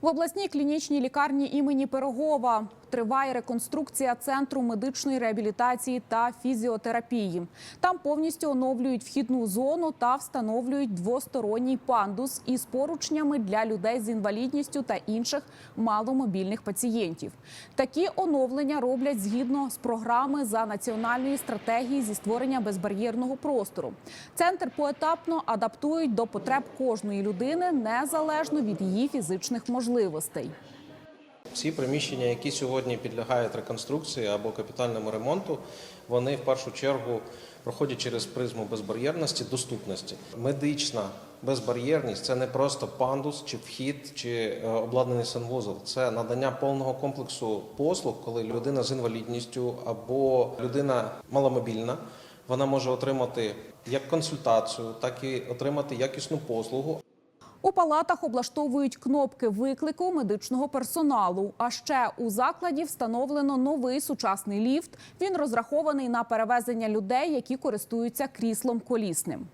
В обласній клінічній лікарні імені Пирогова триває реконструкція центру медичної реабілітації та фізіотерапії. Там повністю оновлюють вхідну зону та встановлюють двосторонній пандус із поручнями для людей з інвалідністю та інших маломобільних пацієнтів. Такі оновлення роблять згідно з програми за національної стратегії зі створення безбар'єрного простору. Центр поетапно адаптують до потреб кожної людини незалежно від її фізичних можливостей. Всі приміщення, які сьогодні підлягають реконструкції або капітальному ремонту, вони в першу чергу проходять через призму безбар'єрності, доступності. Медична безбар'єрність це не просто пандус чи вхід, чи е, обладнаний санвузол. Це надання повного комплексу послуг, коли людина з інвалідністю або людина маломобільна. Вона може отримати як консультацію, так і отримати якісну послугу, У палатах облаштовують кнопки виклику медичного персоналу. А ще у закладі встановлено новий сучасний ліфт. Він розрахований на перевезення людей, які користуються кріслом колісним.